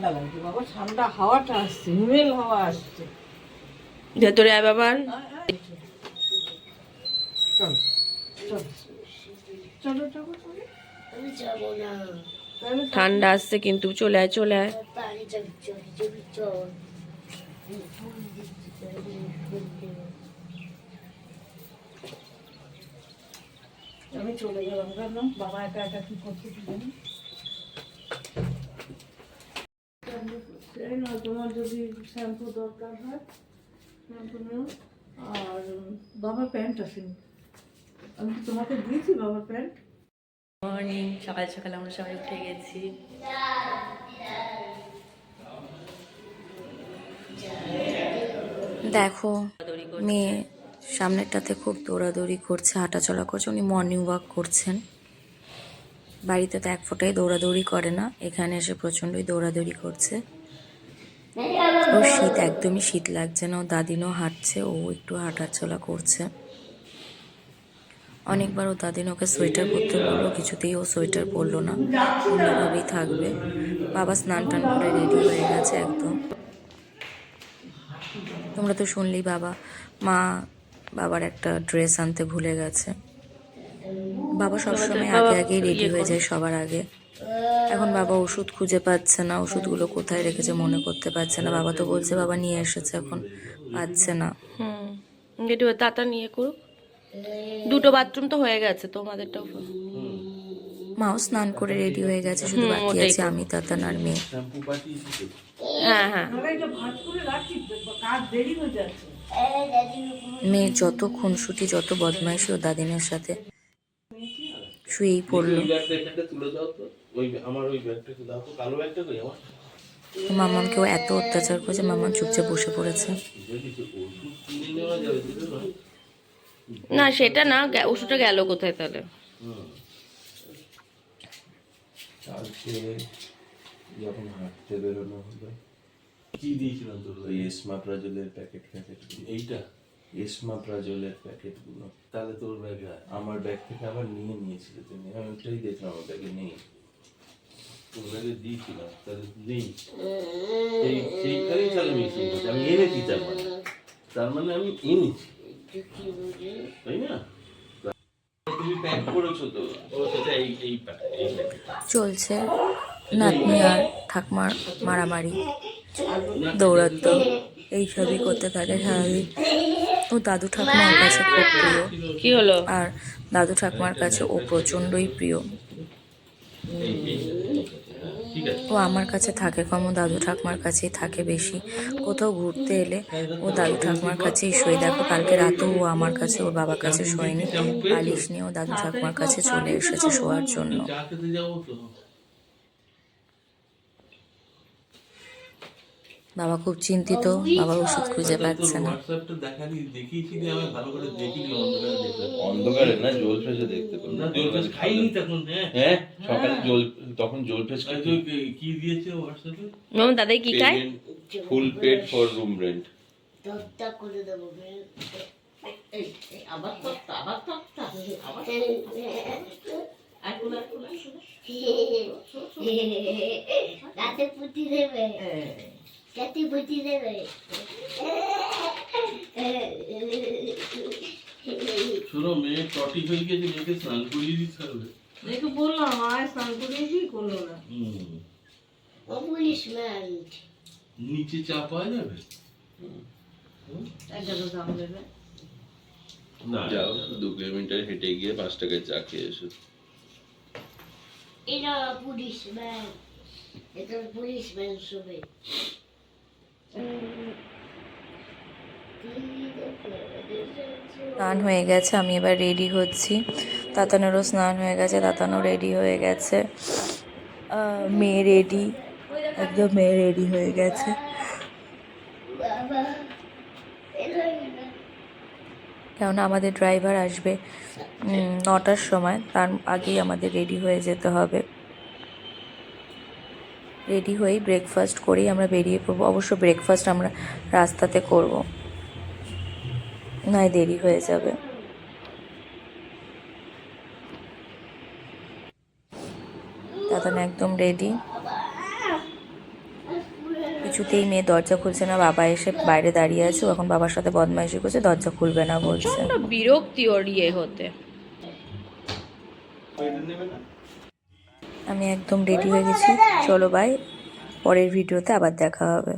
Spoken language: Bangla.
ঠান্ডা লাগছে বাবা ঠান্ডা হাওয়াটা আসছে হিমেল হাওয়া আসছে। ভেতরে আয় চল চল চলো চলো চলো। আমি যাব না। ঠান্ডা আসছে কিন্তু চলে আয় চলে আয়। আমি চলে গেলাম কেন? বাবা একা একা কি করছে তোমার যদি শ্যাম্পু দরকার হয় শ্যাম্পু নিও। আর বাবার প্যান্ট আসেনি আমি কি তোমাকে দিয়েছি বাবার প্যান্ট? মর্নিং সকাল সকাল আমরা সবাই উঠে গেছি। দেখো মেয়ে সামনেরটাতে খুব দৌড়াদৌড়ি করছে হাঁটাচলা করছে উনি মর্নিং ওয়াক করছেন। বাড়িতে তো এক ফোঁটাই দৌড়াদৌড়ি করে না এখানে এসে প্রচণ্ডই দৌড়াদৌড়ি করছে। ওর শীত একদমই শীত লাগছে না। ও দাদিনও হাঁটছে ও একটু হাঁটাচলা করছে। অনেকবার ও দাদিন ওকে সোয়েটার পরতে বলল কিছুতেই ও সোয়েটার পরলো না। অন্যভাবেই থাকবে। বাবা স্নান টান করে রেডি হয়ে গেছে একদম। তোমরা তো শুনলি বাবা মা বাবার একটা ড্রেস আনতে ভুলে গেছে। বাবা সবসময় আগে আগেই রেডি হয়ে যায় সবার আগে। এখন বাবা ওষুধ খুঁজে পাচ্ছে না ওষুধগুলো কোথায় রেখেছে মনে করতে পারছে না। বাবা তো বলছে বাবা নিয়ে এসেছে এখন পাচ্ছে না। হুম একটু তাতা নিয়ে করুক। দুটো বাথরুম তো হয়ে গেছে তোমাদেরটাও। মাও স্নান করে রেডি হয়ে গেছে শুধু বাকি আছে আমি তাতান আর মেয়ে। হ্যাঁ হ্যাঁ। হয়ে মেয়ের যত খুনসুটি যত বদমাইশি ও দাদিনের সাথে শুয়েই পড়ল। ওই আমার ওই ব্যাগটা একটু দাও তো কালো ব্যাগটা কই? আমার মামামকেও এত অত্যাচার করেছে মামাম চুপচাপ বসে পড়েছে। না সেটা না গে- ওষুধটা গেল কোথায় তাহলে? যখন হাঁটতে বেরোনো হলো কি দিয়েছিলাম তোর ওই এসমাপ্রাজলের প্যাকেট প্যাকেট এইটা? প্যাকেটগুলো তাহলে তোর ব্যাগে আমার ব্যাগ থেকে আবার নিয়ে নিয়েছিলে তুমি। আমি ওটাই দেখলাম আমার ব্যাগে নেই। তোর ব্যাগে দিয়েছিলাম তাহলে নেই সেই সেইটাই তাহলে আমি এনেছি তার মানে তার মানে আমি এনেছি তাই না চলছে। নাতনি আর ঠাকমার মারামারি। দৌড়াতো এইসবই করতে থাকে সারাদিন। ও দাদু ঠাকুমার কাছে খুব প্রিয়। কি হলো? আর দাদু ঠাকুমার কাছে ও প্রচণ্ডই প্রিয়। ও আমার কাছে থাকে কম ও দাদু ঠাকুমার কাছেই থাকে বেশি। কোথাও ঘুরতে এলে ও দাদু ঠাকুমার কাছেই শোয়। দেখো কালকে রাতেও ও আমার কাছে ওর বাবার কাছে শোয়নি। বালিশ নিয়ে ও দাদু ঠাকুমার কাছে চলে এসেছে শোয়ার জন্য চা খেতে যাব তো বাবা খুব চিন্তিত বাবার ওষুধ খুঁজে পাচ্ছে না হোয়াটসঅ্যাপটা দেখালি দেখিয়েছিলি আমি ভালো করে দেখিনি অন্ধকারে অন্ধকারে না জল ফেসে দেখতে পেলাম না জল ফেস খাইনি তখন হ্যাঁ হ্যাঁ সকালে জল তখন জল ফেস আর তুই কি- কি দিয়েছে হোয়াটসঅ্যাপে মামা দাদাই কি খায় full paid for room rent দরটা করে দেবো আবার তক্তা আবার তক্তা আবার রাতে পুঁতি দেবে রাতে পুঁতি দেবে শোনো মেয়ে টটি হয়ে গেছে মেয়েকে স্নান করিয়ে দিতে হবে। দেখে বললাম আয় স্নান করিয়েছি করল না। পুলিশম্যান নিচে চা পাওয়া যাবে? না যাও দু কিলোমিটার হেঁটে গিয়ে পাঁচ টাকায় চা খেয়ে এসো। এটা পুলিশম্যান এটা পুলিশম্যান সবে স্নান হয়ে গেছে, আমি এবার রেডি হচ্ছি। তাতানোরও স্নান হয়ে গেছে, তাতানো রেডি হয়ে গেছে। মেয়ে রেডি একদম মেয়ে রেডি হয়ে গেছে। কেননা আমাদের ড্রাইভার আসবে নটার সময়, তার আগেই আমাদের রেডি হয়ে যেতে হবে। রেডি হয়েই ব্রেকফাস্ট করেই আমরা বেরিয়ে পড়ব। অবশ্য ব্রেকফাস্ট আমরা রাস্তাতে করব। নয় দেরি হয়ে যাবে। দাদান একদম রেডি কিছুতেই মেয়ে দরজা খুলছে না। বাবা এসে বাইরে দাঁড়িয়ে আছে। এখন বাবার সাথে বদমাইশি করছে দরজা খুলবে না বলছে। বিরক্তি ওর ইয়ে হতে। আমি একদম রেডি হয়ে গেছি। চলো বাই পরের ভিডিওতে আবার দেখা হবে।